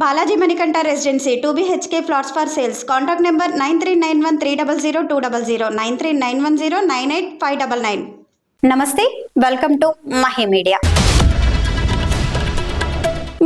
Balaji Manikanta residency two BHK flats for sales. Contact number nine three nine one three double zero two double zero nine three nine one zero nine eight five double nine. నమస్తే welcome to Mahi media.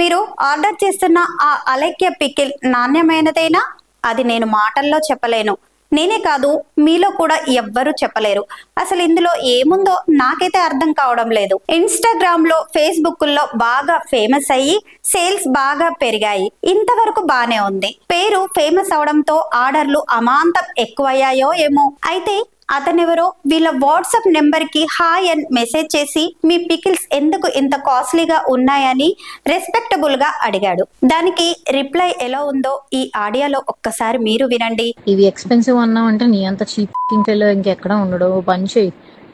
మీరు order చేస్తున్న ఆ Alaikya pickle నాణ్యమైనదైనా? అది నేను మాటల్లో చెప్పలేను. నేనే కాదు మీలో కూడా ఎవ్వరూ చెప్పలేరు. అసలు ఇందులో ఏముందో నాకైతే అర్థం కావడం లేదు. ఇన్స్టాగ్రామ్లో ఫేస్బుక్లో బాగా ఫేమస్ అయ్యి సేల్స్ బాగా పెరిగాయి. ఇంతవరకు బానే ఉంది. పేరు ఫేమస్ అవడంతో ఆర్డర్లు అమాంతం ఎక్కువయ్యాయో ఏమో. అయితే అతనెవరో వీళ్ళ వాట్సాప్ నెంబర్కి హాయ్ అని మెసేజ్ చేసి మీ పికిల్స్ ఎందుకు ఇంత కాస్ట్లీగా ఉన్నాయని రెస్పెక్టబుల్గా అడిగాడు. దానికి రిప్లై ఎలా ఉందో ఈ ఆడియోలో ఒక్కసారి మీరు వినండి. ఇవి ఎక్స్పెన్సివ్ అన్నావు నీ అంత చీప్ ఫెలో ఇంకెక్కడ ఉండడు. పని చేయి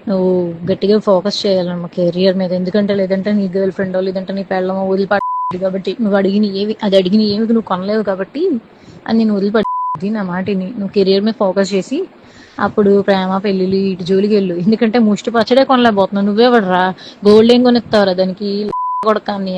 నువ్వు గట్టిగా ఫోకస్ చేయాలన్నమా కెరియర్ మీద. ఎందుకంటే లేదంటే నీ గర్ల్ ఫ్రెండ్ లేదంటే నీ పెళ్ళమో వదిలిపడి కాబట్టి నువ్వు అడిగిన ఏవి అది అడిగిన ఏమి నువ్వు కొనలేవు కాబట్టి అది నేను వదిలిపడి నా మాటిని. నువ్వు కెరియర్ మీద ఫోకస్ చేసి అప్పుడు ప్రేమ పెళ్ళిళ్ళు ఇటు జోలికి వెళ్ళు ఎందుకంటే ముష్టి పచ్చడే కొనలేకపోతున్నావు. నువ్వే పడరా గోల్డ్ ఏం కొనిస్తావురా? దానికి కొడకాన్ని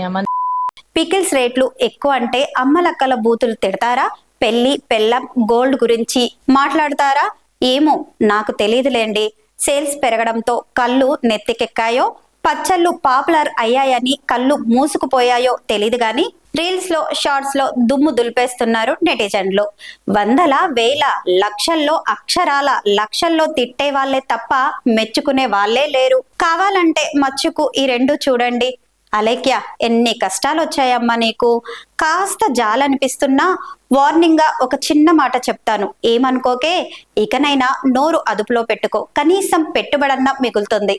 పికిల్స్ రేట్లు ఎక్కువ అంటే అమ్మలక్కల బూతులు తిడతారా? పెళ్ళి పెళ్ళం గోల్డ్ గురించి మాట్లాడతారా? ఏమో నాకు తెలియదులేండి. సేల్స్ పెరగడంతో కళ్ళు నెత్తికెక్కాయో పచ్చళ్ళు పాపులర్ అయ్యాయని కళ్ళు మూసుకుపోయాయో తెలియదు గాని రీల్స్లో షార్ట్స్లో దుమ్ము దులిపేస్తున్నారు నెటిజన్లు. వందల వేల లక్షల్లో అక్షరాల లక్షల్లో తిట్టే వాళ్ళే తప్ప మెచ్చుకునే వాళ్ళే లేరు. కావాలంటే మచ్చుకు ఈ రెండు చూడండి. అలేఖ్య ఎన్ని కష్టాలు వచ్చాయమ్మా నీకు? కాస్త జాలనిపిస్తున్నా వార్నింగ్గా ఒక చిన్న మాట చెప్తాను. ఏమనుకోకే? ఇకనైనా నోరు అదుపులో పెట్టుకో. కనీసం పెట్టుబడన్నా మిగులుతుంది.